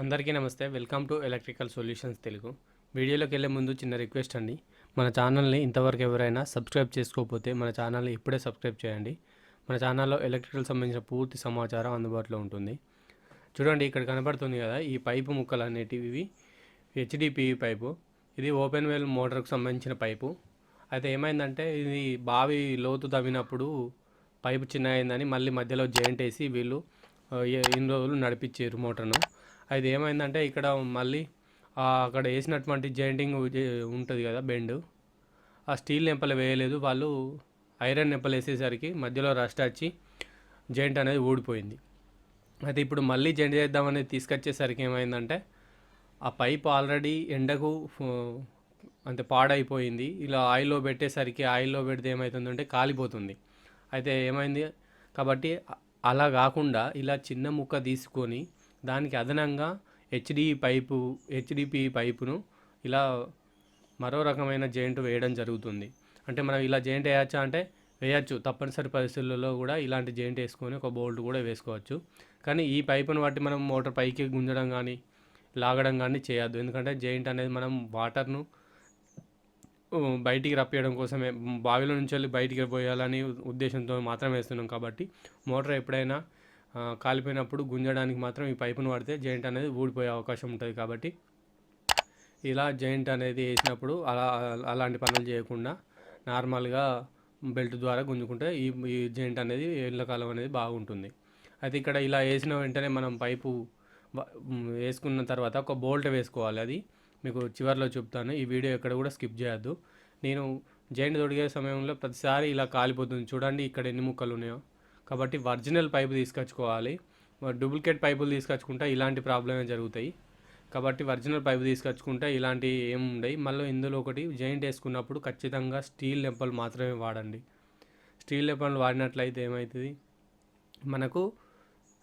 అందరికీ నమస్తే. Welcome to electrical solutions Telugu. వీడియోలోకి వెళ్ళే ముందు చిన్న రిక్వెస్ట్ అండి. మన ఛానల్ని ఇంతవరకు ఎవరైనా సబ్స్క్రైబ్ చేసుకోకపోతే మన ఛానల్ని ఇప్పుడే సబ్స్క్రైబ్ చేయండి. మన ఛానల్లో ఎలక్ట్రికల్ సంబంధించిన పూర్తి సమాచారం అందుబాటులో ఉంటుంది. చూడండి ఇక్కడ కనబడుతుంది కదా ఈ పైపు ముక్కలు అనేటివి. HDPV pipe. ఇది ఓపెన్ వెల్ మోటార్కు సంబంధించిన పైపు. అయితే ఏమైందంటే ఇది బావి లోతు తవ్వినప్పుడు పైపు చిన్న అయిందని మళ్ళీ మధ్యలో జాయింట్ వేసి వీళ్ళు ఆ, ఇన్ని రోజులు నడిపించారు మోటార్ను. అయితే ఏమైందంటే ఇక్కడ మళ్ళీ అక్కడ వేసినటువంటి జాయింటింగ్ ఉంటుంది కదా బెండ్. ఆ స్టీల్ నెంపలు వేయలేదు. వాళ్ళు ఐరన్ నెంపలు వేసేసరికి మధ్యలో రస్ట్ వచ్చి జాయింట్ అనేది ఊడిపోయింది. అయితే ఇప్పుడు మళ్ళీ జాయింట్ చేద్దామని తీసుకొచ్చేసరికి ఏమైందంటే ఆ పైప్ ఆల్రెడీ ఎండకు ఫు- అంటే పాడైపోయింది. ఇలా ఆయిల్లో పెట్టేసరికి ఆయిల్లో పెడితే ఏమవుతుందంటే కాలిపోతుంది. అయితే ఏమైంది? కాబట్టి అలా కాకుండా ఇలా చిన్న ముక్క తీసుకొని దానికి అదనంగా హెచ్డి పైపు హెచ్డిపి పైపును ఇలా మరో రకమైన జాయింట్ వేయడం జరుగుతుంది. అంటే మనం ఇలా జాయింట్ వేయచ్చా అంటే వేయచ్చు. తప్పనిసరి పరిస్థితుల్లో కూడా ఇలాంటి జాయింట్ వేసుకొని ఒక బోల్ట్ కూడా వేసుకోవచ్చు. కానీ ఈ పైపును బట్టి మనం మోటార్ పైకి గుంజడం కానీ లాగడం కానీ చేయొద్దు. ఎందుకంటే జెయింట్ అనేది మనం వాటర్ను బయటికి రప్పియడం కోసమే. బావిలో నుంచి వెళ్ళి బయటికి పోయాలని ఉద్దేశంతో మాత్రమే వేస్తున్నాం కాబట్టి మోటార్ ఎప్పుడైనా కాలిపోయినప్పుడు గుంజడానికి మాత్రం ఈ పైపును వాడితే జాయింట్ అనేది ఊడిపోయే అవకాశం ఉంటుంది కాబట్టి ఇలా జాయింట్ అనేది వేసినప్పుడు అలా అలాంటి పనులు చేయకుండా నార్మల్గా బెల్ట్ ద్వారా గుంజుకుంటే ఈ ఈ జాయింట్ అనేది ఎండాకాలం అనేది బాగుంటుంది. అయితే ఇక్కడ ఇలా వేసిన వెంటనే మనం పైపు వేసుకున్న తర్వాత ఒక బోల్ట్ వేసుకోవాలి. అది మీకు చివరిలో చెప్తాను. ఈ వీడియో ఎక్కడ కూడా స్కిప్ చేయొద్దు. నేను జాయింట్ తొడిగే సమయంలో ప్రతిసారి ఇలా కాలిపోతుంది. చూడండి ఇక్కడ ఎన్ని ముక్కలు ఉన్నాయో. కాబట్టి ఒరిజినల్ పైపు తీసుకొచ్చుకోవాలి. డూప్లికేట్ పైపులు తీసుకొచ్చుకుంటే ఇలాంటి ప్రాబ్లమే జరుగుతాయి. కాబట్టి ఒరిజినల్ పైపు తీసుకొచ్చుకుంటే ఇలాంటి ఏం ఉండవు మళ్ళీ ఇందులో ఒకటి జాయింట్ వేసుకున్నప్పుడు ఖచ్చితంగా స్టీల్ నెంపలు మాత్రమే వాడండి. స్టీల్ నెంపలు వాడినట్లయితే ఏమవుతుంది మనకు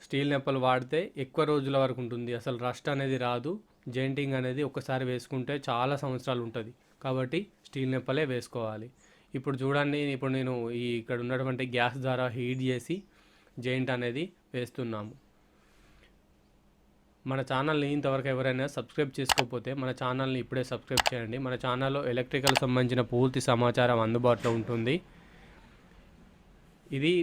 స్టీల్ నెప్పలు వాడితే ఎక్కువ రోజుల వరకు ఉంటుంది. అసలు రస్ట్ అనేది రాదు. జెయింటింగ్ అనేది ఒక్కసారి వేసుకుంటే చాలా సంవత్సరాలు ఉంటుంది. కాబట్టి స్టీల్ నెప్పలే వేసుకోవాలి. ఇప్పుడు చూడండి ఇప్పుడు నేను ఈ ఇక్కడ ఉన్నటువంటి గ్యాస్ ద్వారా హీట్ చేసి జెయింట్ అనేది వేస్తున్నాము. మన ఛానల్ని ఇంతవరకు ఎవరైనా సబ్స్క్రైబ్ చేసుకోకపోతే మన ఛానల్ని ఇప్పుడే సబ్స్క్రైబ్ చేయండి. మన ఛానల్లో ఎలక్ట్రికల్ సంబంధించిన పూర్తి సమాచారం అందుబాటులో ఉంటుంది. ఇది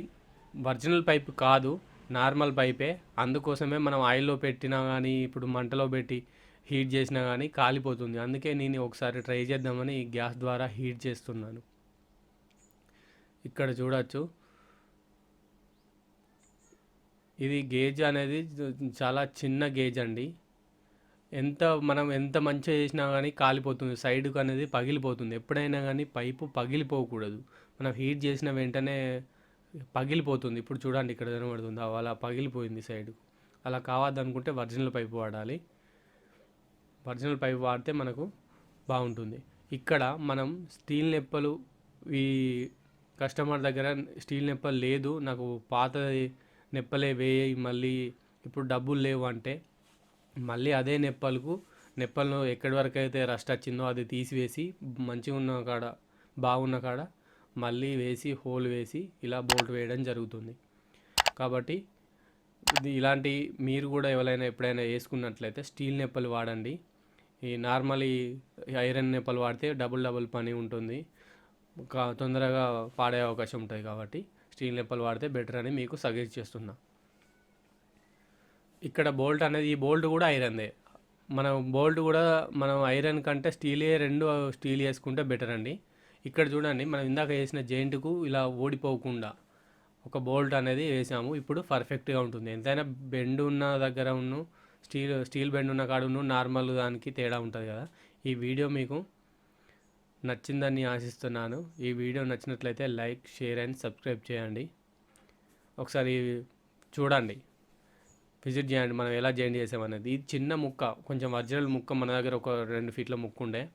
ఒరిజినల్ పైప్ కాదు నార్మల్ పైపే. అందుకోసమే మనం ఆయిల్లో పెట్టినా కానీ ఇప్పుడు మంటలో పెట్టి హీట్ చేసినా కానీ కాలిపోతుంది. అందుకే నేను ఒకసారి ట్రై చేద్దామని ఈ గ్యాస్ ద్వారా హీట్ చేస్తున్నాను. ఇక్కడ చూడొచ్చు. ఇది గేజ్ అనేది చాలా చిన్న గేజ్ అండి. ఎంత మనం ఎంత మంచిగా చేసినా కానీ కాలిపోతుంది. సైడ్కు అనేది పగిలిపోతుంది. ఎప్పుడైనా కానీ పైపు పగిలిపోకూడదు. మనం హీట్ చేసిన వెంటనే పగిలిపోతుంది. ఇప్పుడు చూడండి ఇక్కడ కనబడుతుంది. అలా పగిలిపోయింది సైడ్. అలా కావద్దనుకుంటే ఒరిజినల్ పైపు వాడాలి. ఒరిజినల్ పైపు వాడితే మనకు బాగుంటుంది. ఇక్కడ మనం స్టీల్ నెప్పలు ఈ కస్టమర్ దగ్గర స్టీల్ నెప్పలు లేదు నాకు పాత నెప్పలే వేయి మళ్ళీ ఇప్పుడు డబ్బులు లేవు అంటే మళ్ళీ అదే నెప్పలకు నెప్పలను ఎక్కడి వరకు అయితే రస్ట్ వచ్చిందో అది తీసివేసి మంచిగా ఉన్న కాడ బాగున్న కాడ మళ్ళీ వేసి హోల్ వేసి ఇలా బోల్ట్ వేయడం జరుగుతుంది. కాబట్టి ఇది ఇలాంటి మీరు కూడా ఎవరైనా ఎప్పుడైనా వేసుకున్నట్లయితే స్టీల్ నెప్పలు వాడండి. ఈ నార్మల్ ఈ ఐరన్ నెప్పలు వాడితే డబుల్ డబుల్ పని ఉంటుంది. తొందరగా పాడే అవకాశం ఉంటుంది కాబట్టి స్టీల్ నెప్పలు వాడితే బెటర్ అని మీకు సజెస్ట్ చేస్తున్నా. ఇక్కడ బోల్ట్ అనేది ఈ బోల్ట్ కూడా ఐరన్దే. మనం బోల్ట్ కూడా మనం ఐరన్ కంటే స్టీలే రెండు స్టీల్ వేసుకుంటే బెటర్ అండి. ఇక్కడ చూడండి మనం ఇందాక వేసిన జెయింట్కు ఇలా ఓడిపోకుండా ఒక బోల్ట్ అనేది వేసాము. ఇప్పుడు పర్ఫెక్ట్గా ఉంటుంది. ఎంతైనా బెండ్ ఉన్న దగ్గర ఉన్న స్టీల్ స్టీల్ బెండ్ ఉన్న కాడ ఉన్న నార్మల్ దానికి తేడా ఉంటుంది కదా. ఈ వీడియో మీకు నచ్చిందని ఆశిస్తున్నాను. ఈ వీడియో నచ్చినట్లయితే లైక్ షేర్ అండ్ సబ్స్క్రైబ్ చేయండి. ఒకసారి చూడండి. విజిట్ చేయండి. మనం ఎలా జాయిన్ చేసామనేది. ఇది చిన్న ముక్క కొంచెం ఒరిజినల్ ముక్క మన దగ్గర ఒక రెండు ఫీట్ల ముక్క ఉండే.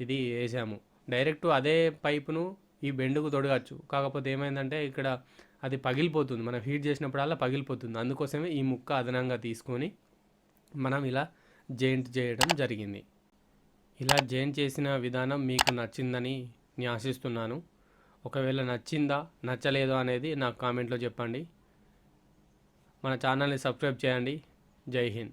ఇది వేసాము. డైరెక్ట్ అదే పైపును ఈ బెండుకు తొడగచ్చు. కాకపోతే ఏమైందంటే ఇక్కడ అది పగిలిపోతుంది. మనం హీట్ చేసినప్పుడల్లా పగిలిపోతుంది. అందుకోసమే ఈ ముక్క అదనంగా తీసుకొని మనం ఇలా జాయింట్ చేయడం జరిగింది. ఇలా జాయిన్ చేసిన విధానం మీకు నచ్చిందని నేను ఆశిస్తున్నాను. ఒకవేళ నచ్చిందా నచ్చలేదో అనేది నాకు కామెంట్లో చెప్పండి. మన ఛానల్ని సబ్స్క్రైబ్ చేయండి. జై హింద్.